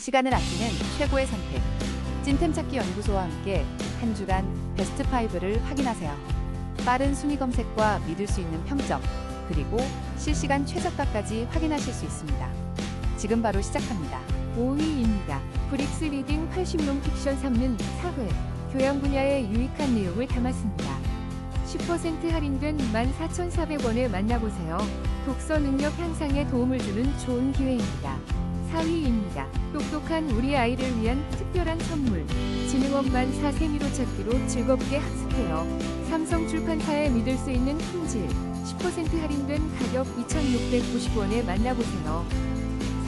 시간을 아끼는 최고의 선택. 찐템 찾기 연구소와 함께 한 주간 베스트 5를 확인하세요. 빠른 순위 검색과 믿을 수 있는 평점, 그리고 실시간 최저가까지 확인하실 수 있습니다. 지금 바로 시작합니다. 5위입니다. 브릭스 리딩 80론 픽션 3는 4회 교양 분야의 유익한 내용을 담았습니다. 10% 할인된 14,400원에 만나보세요. 독서 능력 향상에 도움을 주는 좋은 기회입니다. 4위입니다. 똑똑한 우리 아이를 위한 특별한 선물. 지능원 만 4세미로 찾기로 즐겁게 학습해요. 삼성 출판사에 믿을 수 있는 품질. 10% 할인된 가격 2,690원에 만나보세요.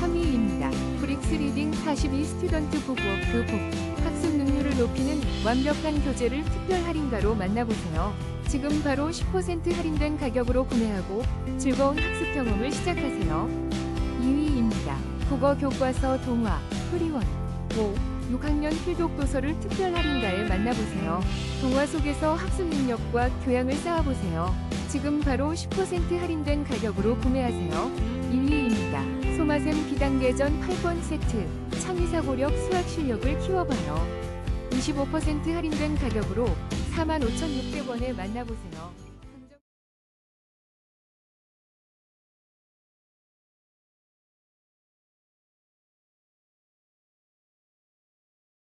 3위입니다. 브릭스 리딩 42 스튜던트 북워크 북 학습 능률을 높이는 완벽한 교재를 특별 할인가로 만나보세요. 지금 바로 10% 할인된 가격으로 구매하고 즐거운 학습 경험을 시작하세요. 2위입니다. 국어 교과서 동화 프리원 5. 6학년 필독 도서를 특별 할인가에 만나보세요. 동화 속에서 학습 능력과 교양을 쌓아보세요. 지금 바로 10% 할인된 가격으로 구매하세요. 1위입니다. 소마샘 비단계전 8번 세트. 창의사고력 수학 실력을 키워봐요. 25% 할인된 가격으로 45,600원에 만나보세요.